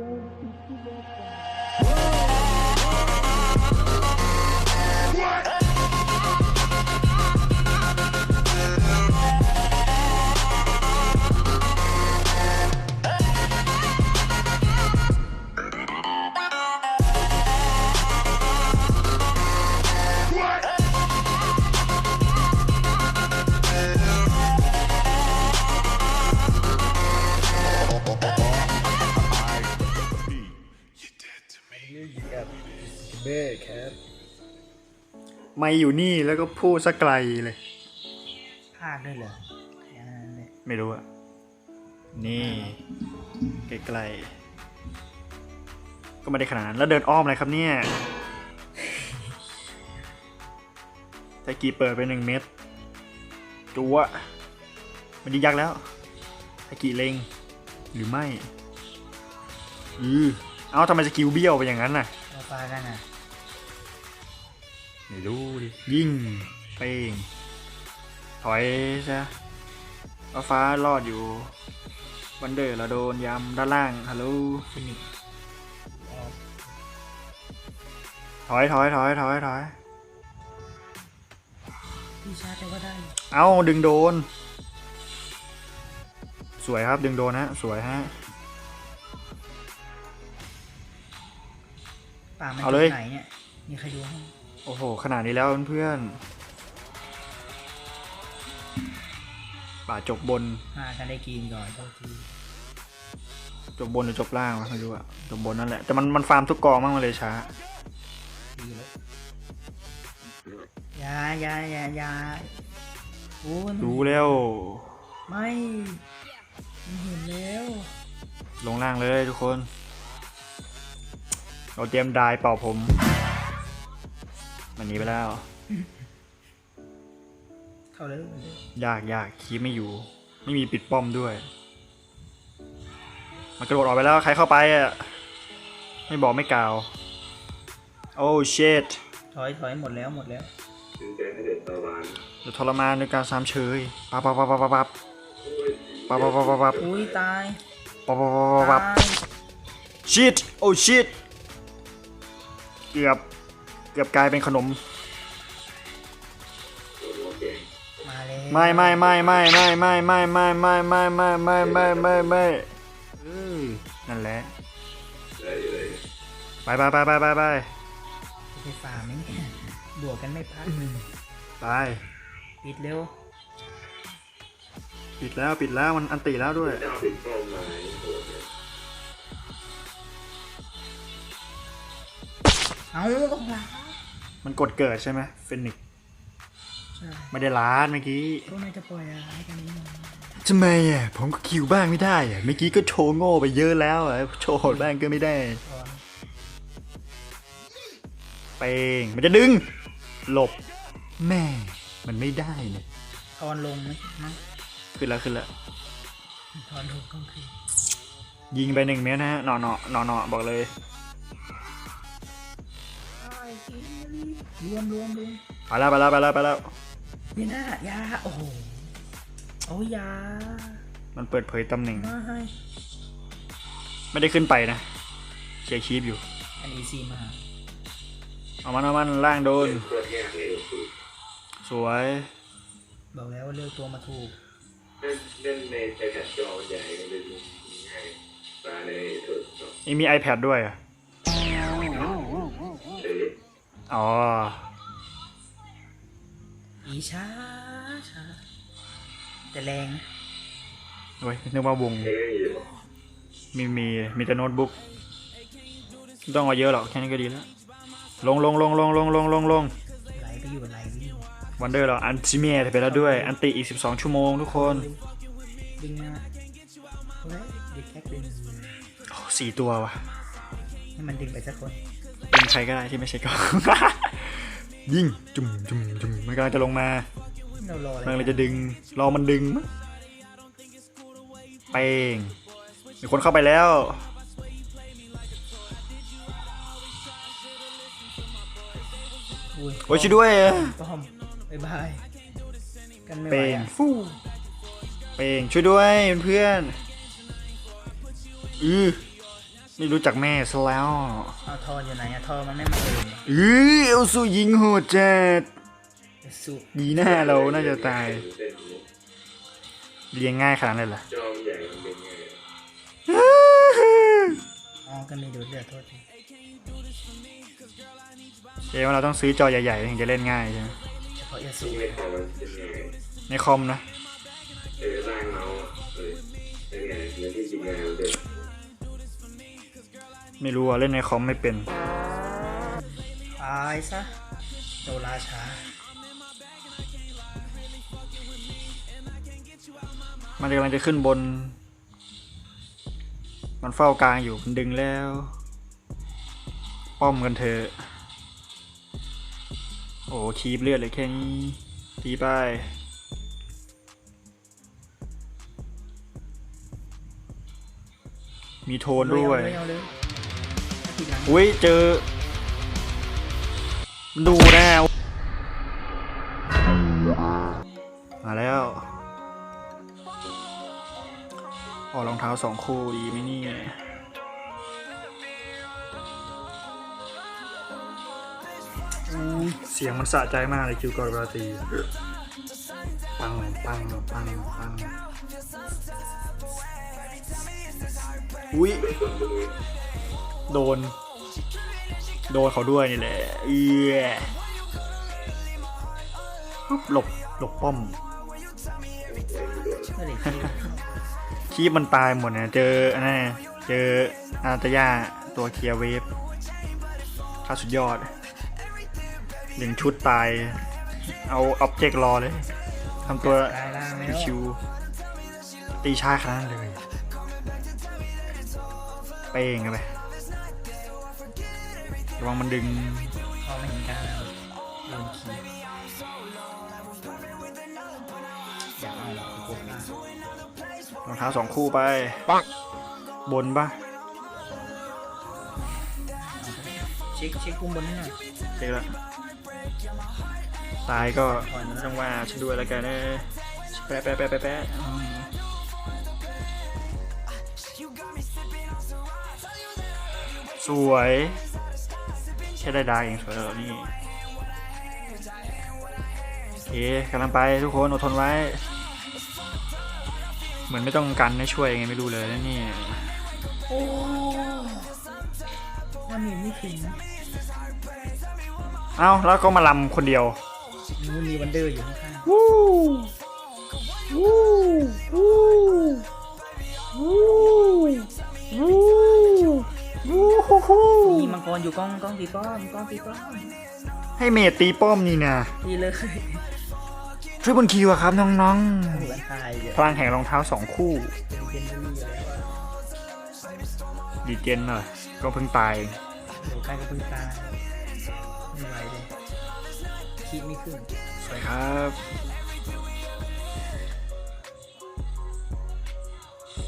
Oh. ไม่อยู่นี่แล้วก็พูดสักไกลเลย ภาคด้วยเหรออ่าเนี่ยไม่รู้อะนี่ไกลๆก็ไม่ได้ขนาดนั้นแล้วเดินอ้อมอะไรครับเนี่ยตะกี้เปิดไปหนึ่งเม็ดจัวมันยิงยักษ์แล้วตะกี้เล็งหรือไม่อือเอาทำไมสกิลเบี้ยวไปอย่างนั้นน่ะ เราฟ้ากันอะ ไม่รู้ดิ ยิงเป้งถอยใช่เอาฟ้ารอดอยู่ วันเดอร์เราโดนยำด้านล่างฮัลโหลฟินิกออกถอยถอยถอยถอยถอยพี่ชาร์จแต่ว่าได้ เอาดึงโดน สวยครับดึงโดนฮะ สวยฮะ ป่ามันเอาเลยจุดไหนเนี่ย มีใครดูให้ โอ้โห ขนาดนี้แล้วเพื่อนๆป่าจบบนหากันได้กินก่อนเท่าทีจบบนหรือจบล่างวะไม่รู้อะจบบนนั่นแหละแต่มันมันฟาร์มทุกกองมั่งมันเลยช้า ดีแล้วอยาอยาอยาอยาโอ้ยมันรู้แล้ว ไม่มันเห็นแล้วลงล่างเลยทุกคน เราเตรียมดายเป่าผม มันหนีไปแล้ว เข้าเลยยากยากคีบไม่อยู่ ไม่มีปิดป้อมด้วย มันกระโดดออกไปแล้ว ใครเข้าไปอะ ไม่บอกไม่กล่าว โอ้เชดถอยถอยหมดแล้วหมดแล้วจะทรมานในการซ้ำเชยปั๊บปั๊บปั๊บปั๊บปั๊บปั๊บปั๊บปั๊บปั๊บปั๊บอุ้ยตายปั๊บปั๊บปั๊บปั๊บตาย ชิดโอ้ชิดเกือบเกือบกลายเป็นขนม มาแล้วไม่ไม่ไม่ไม่ไม่ไม่ไม่ไม่ไม่ไม่ไม่ไม่ไม่ไม่ไม่เออนั่นแหละไปไปไปไปไปไปจะไปฝ่าไหมเนี่ยบวกกันไม่พักไปปิดเร็วปิดแล้วปิดแล้วมันอันติแล้วด้วยเอาต้องลา มันกดเกิดใช่ไหมเฟนิกซ์ใช่ไม่ได้ล้านเมื่อกี้พวกนายจะปล่อยอะไรกันนี้หน่อยทำไมอะผมก็คิวบ้างไม่ได้อะเมื่อกี้ก็โชว์โง่ไปเยอะแล้วอะโชว์โหดบ้างก็ไม่ได้ก่อนเป้งมันจะดึง หลบแม่มันไม่ได้เนี่ยทอนลงไหมมั้งขึ้นแล้วขึ้นแล้ว ทอนลงก็คือยิงไปหนึ่งเมตรนะฮะหนอหนอหนอหนอบอกเลย รวมรวมรวมไปแล้วไปแล้วไปแล้วไปแล้วนี่นะยาโอ้โหโอ้ยยา มันเปิดเผยตำแหน่งมาให้ไม่ได้ขึ้นไปนะเชียร์คีบอยู่ อันอีซีมา เอามันเอามันล่างโดน สวย บอกแล้วว่าเลือกตัวมาถูกเล่นเล่นในไอแพดจอมันใหญ่เลยดูง่ายมาในโทรศัพท์นี่มี iPad ด้วยอะ อ๋ออีช้าช้าแต่แรงนะเว้ยนึกว่าวงเฉยอยู่มีมีมีแต่โน้ตบุ๊กไม่ต้องเอาเยอะหรอกแค่นี้ก็ดีแล้ว ลงลงลงลงลงลงลงลงไหลไปอยู่ไหลไปอยู่วันเดอร์เราอันติเมทไปแล้วด้วย อันติอีก 12 ชั่วโมงทุกคนดึงนะเฮ้ยดึงแท็กดึงโอ้สี่ตัวว่ะให้มันดึงไปสักคน เป็นใครก็ได้ที่ไม่ใช่ก็ยิงจุ่มจุ่มจุ่มมันกำลังจะลงมาเรารออะไรมันกำลังจะดึง รอมันดึงมั้งเป้งมีคนเข้าไปแล้ว อุ้ยโอ้ยช่วยด้วย ป้อมบายบาย กันไม่ไหวเป้งอะฟู่เป้งช่วยด้วยเพื่อนๆอือไม่รู้จักแม่ซะแล้วเอา ทออยู่ไหนอะทอมันไม่มาเองอือเอลซูยิงโหดจัดสุดีหน้าเราน่าจะตายเส้นนี้เลี้ยงง่ายขนาดนั้นเหรอจอมนใหญ่มันเป็นไงอ๋อก็มีดูดเลือดโทษทีเจ๊ว่าเราต้องซื้อจอใหญ่ๆถึงจะเล่นง่ายใช่ไหมเฉพาะยาสูในคอมนะ ไม่รู้อะเล่นในคอมไม่เป็นตายซะโดราชา มันกำลังจะขึ้นบน มันเฝ้ากลางอยู่มันดึงแล้ว ป้อมกันเถอะโอ้คีบเลือดเลยแค่นี้ตีไปมีโทนด้วยเอุ้ยเจอ ดูแน่มาแล้วออกรองเท้าสองคู่ดีไหมนี่เสียงมันสะใจมากเลยคิวกอร์บราตีปังปังปังปังอุ้ยโดน โดนเขาด้วยนี่แหละเอื้อปุ๊บหลบหลบป้อมไม่ได้คิดคีบมันตายหมดนะเจออันนั้นนะเจออาตายาตัวเคลียร์เวฟค่าสุดยอดหนึ่งชุดตาย เอาออบเจกต์รอเลยทำตัวกลายร่างแล้วชิวๆตีช้าขนาดนั้นเลย เป้งกันไป ระวังมันดึงพอไม่เห็นการโดนขีดอยากเอาหรอกกดล่างรองเท้าสองคู่ไปปักบนปะเช็คเช็คปุ่มบนให้หน่อยเจอแล้วตายก็ไม่ต้องว่าฉันด้วยแล้วกันนะแปะแปะแปะแปะแปะอืมสวยแค่ได้ดาวเองสวยแล้วนี่โอเคกำลังไปทุกคนอดทนไว้ เหมือนไม่ต้องกันให้ช่วยไงไม่รู้เลยนะเนี่ยโอ้ว่ามีไม่ถึงเอ้าแล้วก็มาลำคนเดียวมันมีวันเดอร์อยู่ข้างวู้วู้วู้วู้ ๆมีมังกรอยู่กล้องกล้องตีป้อมกล้องตีป้อมให้เมดตีป้อมนี่นะตีเลยช่วยบนคิวอะครับน้องเหมือนตายเลยๆพลังแห่งรองเท้าสองคู่ เป็นเจนนี่แล้วอะดีเจนหน่อยก็เพิ่งตายโหใกล้กับพึ่งตายไม่ไหวเลยคิดไม่ขึ้นสวยครับ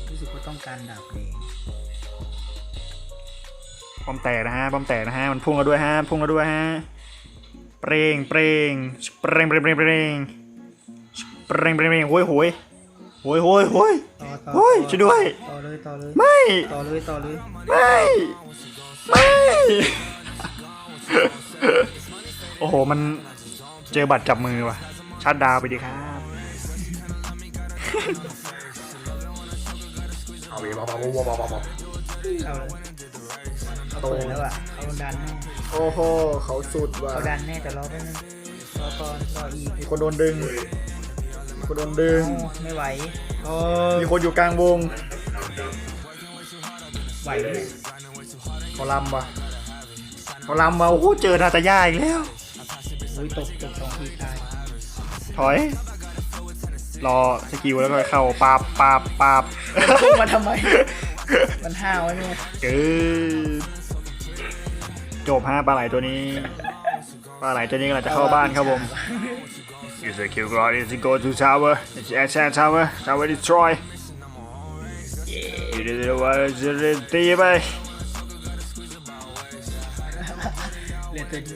รู้สึกว่าต้องการดาบแดง ป้อมแตกนะฮะป้อมแตกนะฮะมันพุ่งแล้วด้วยฮะพุ่งแล้วด้วยฮะเปร่งเปร่งเปร่งเปร่งเปร่งเปร่งเปร่งเปร่งเปร่งโอ้ยโหยโอ้ยโหยโหยต่อต่อเฮ้ยต่อช่วยด้วยต่อเลยต่อเลยไม่ต่อเลยต่อเลยไม่ไม่โอ้โหมันเจอบัตรจับมือว่ะชัดดาวไปดีครับเข้าเลยเขาเปิดแล้วอะเขาดันแน่โอ้โหเขาสุดว่ะเขาดันแน่แต่รอแป๊บนึงรอก่อนรออีกมีคนโดนดึงมีคนโดนดึง โอ้ไม่ไหวโอ้มีคนอยู่กลางวงไหวไหมเนี่ยเขาลำว่ะเขาลำว่ะโอ้โหเจอนาตาย่าอีกแล้ว อุ้ยตกตกสองทีตายถอย รอสกิลแล้วก็เข้าปาบปาบปาบ พุ่งมาทำไม มันห้าวไว้เนี่ย เกิน จบฮะปลาไหลตัวนี้ปลาไหลตัวนี้กำลังจะเข้าบ้านครับผม Use the kill guard to go to tower. It's attack tower. Tower destroy. You did it well. ตีไปเรียนตัวดี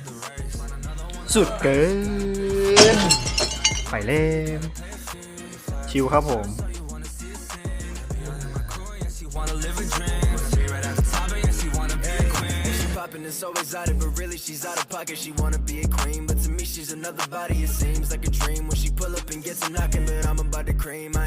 สุดเกินไปเล่นชิวครับผม and it's always out but really she's out of pocket. She wanna be a queen, but to me she's another body. It seems like a dream when she pull up and gets a knocking, but I'm about to cream. I